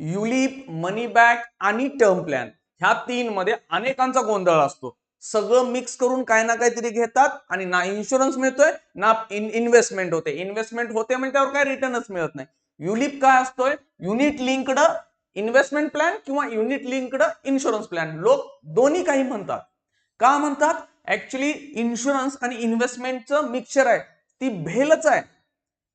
ULIP money back आणि term plan ह्या तीन मध्ये अनेकांचा गोंधळ असतो. सगळं मिक्स करून काय ना काहीतरी घेतात आणि ना इन्शुरन्स मिळतोय ना इन इन्व्हेस्टमेंट होते. इन्व्हेस्टमेंट होते म्हणजे त्यावर काय रिटर्नच मिळत नाही. युलिप काय असतोय? युनिट लिंक्ड इन्व्हेस्टमेंट प्लॅन किंवा युनिट लिंक्ड इन्शुरन्स प्लॅन लोक दोन्ही काही म्हणतात. का म्हणतात? ऍक्च्युली इन्शुरन्स आणि इन्व्हेस्टमेंटचं मिक्सचर आहे. ती भेलच आहे.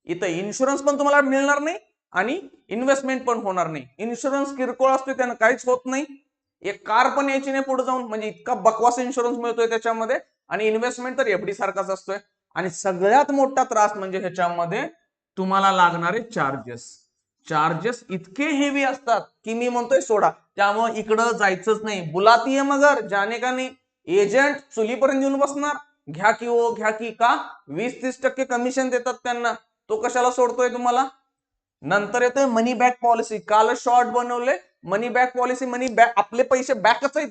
इथं इन्शुरन्स पण तुम्हाला मिळणार नाही आणि इन्व्हेस्टमेंट पण होणार नाही. इन्शुरन्स किरकोळ असतो त्यानं काहीच होत नाही. एक कार पण यायची नाही पुढे जाऊन म्हणजे इतका बकवास इन्शुरन्स मिळतोय त्याच्यामध्ये. आणि इन्व्हेस्टमेंट तर एफडी सारखाच असतोय. आणि सगळ्यात मोठा त्रास म्हणजे ह्याच्यामध्ये तुम्हाला लागणारे चार्जेस चार्जेस इतके हेवी असतात की मी म्हणतोय सोडा. त्यामुळे इकडं जायचंच नाही. बुलाती मगर ज्याने का नाही. एजंट चुलीपर्यंत येऊन बसणार. घ्या की ओ घ्या की का. वीस तीस टक्के कमिशन देतात त्यांना. तो कशाला सोडतोय तुम्हाला? नंतर येतोय मनी बॅक पॉलिसी काल शॉर्ट बनवले. Money back policy money back आपले पैसे बॅकच आहेत.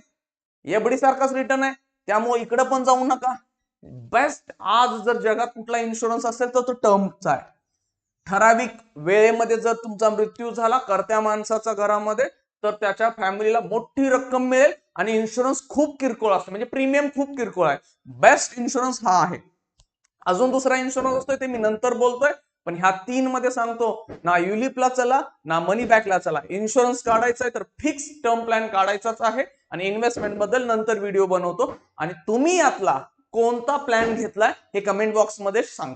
एबडी सारखाच रिटर्न आहे. त्यामुळे इकडे पण जाऊ नका. बेस्ट आज जर जगात कुठला इन्शुरन्स असेल तर तो टर्मचा आहे. ठराविक वेळेमध्ये जर तुमचा मृत्यू झाला करत्या माणसाचा घरामध्ये तर त्याच्या फॅमिलीला मोठी रक्कम मिळेल आणि इन्शुरन्स खूप किरकोळ असतो. म्हणजे प्रीमियम खूप किरकोळ आहे. बेस्ट इन्शुरन्स हा आहे. अजून दुसरा इन्शुरन्स असतोय ते मी नंतर बोलतोय. पण ह्या तीन मध्ये सांगतो ना युलिपला चला ना मनी बॅकला चला. इन्शुरन्स काढायचा आहे तर फिक्स टर्म प्लॅन काढायचाच आहे आणि इन्व्हेस्टमेंटबद्दल नंतर व्हिडिओ बनवतो. आणि तुम्ही यातला कोणता प्लॅन घेतलाय हे कमेंट बॉक्समध्ये सांगा.